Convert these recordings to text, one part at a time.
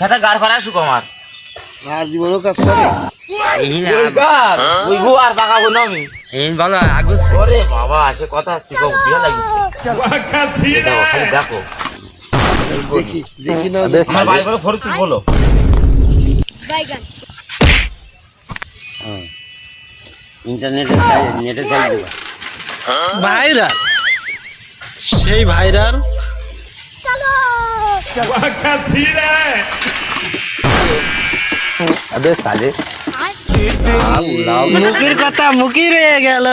খেতে গার করা শুক আমার। আর জীবনও কাজ করে। এই না ওই গার ওই গু আর আমি। এই ভালো আগুস ওরে বাবা সে কথা বিয়ে লাগিছে দেখো খালি দেখো। দেখি দেখি না। আমার বলো বাইগান ইন্টারনেটে চাই নেটে দেবা ভাইরাল। সেই ভাইরাল মুখির কথা মুখি রয়ে গেল।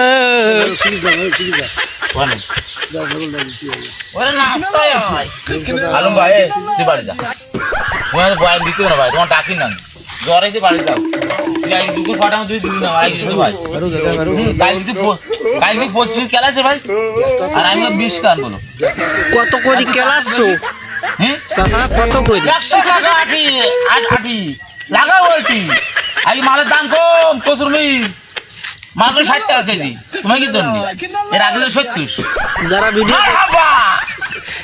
আলম ভাই তুই বাড়ি যা। তোমার বয়ান দিতে না ভাই তোমার ডাকি না। জ্বর এসে বাড়ি যাও। তুই আগে দুপুর ফাটাম তুই দিবি না ভাই তুই পো- তুই পশ্চিম খেলাছে ভাই? আর আমি বিষ কান বলো কত করে কেলাচ্ছো হ্যাঁ? কত একশো টাকা আটি আট- আটি লাগাও ওইটি আগে মালের দাম কম কসুর মি মাত্র ষাট টাকা কেজি। তোমার কি জন্য? এর আগে তো সত্তর। যারা ভিডিও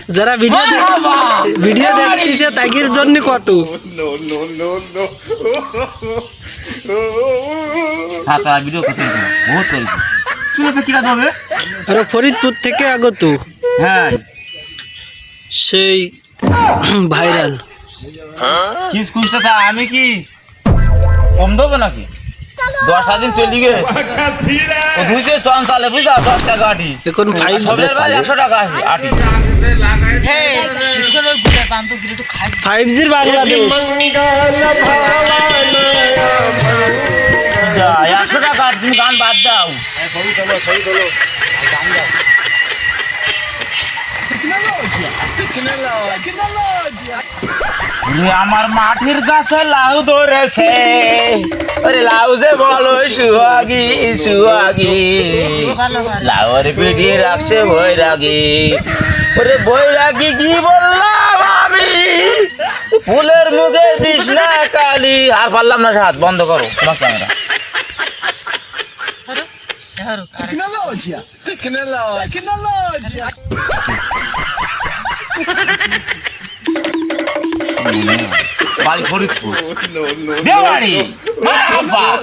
যারা ভিডিও! ভিডিও দেখতেছে তাগির জন্য কত? ভিডিও বহুত দেবে আর ফরিদপুর থেকে আগত। হ্যাঁ। সেই ভাইরাল। কিস কুসটা তা আমি কি কম দেবো নাকি? দশটা দিন চলি গে ও দুইশো সন সালে বুঝা দশ টাকা আটি। এখন ফাইভ সবের ভাই একশো টাকা আছে আটি। ফাইভ জির বাংলাদেশ একশো টাকা তুমি গান বাদ দাও। ওরে আমার মাটির গাছে লাউ ধরেছে। ওরে লাউ যে বলো সুহাগি সুহাগি। লাউর পিঠিয়ে রাখছে বৈরাগী। ওরে বৈরাগী কি বললাম আমি? ফুলের মুখে দিস না কালি। আর পারলাম না সাত বন্ধ করো তোমার ক্যামেরা। বাড়ি ফরিদপুর দেওয়ারি মারাব্বা।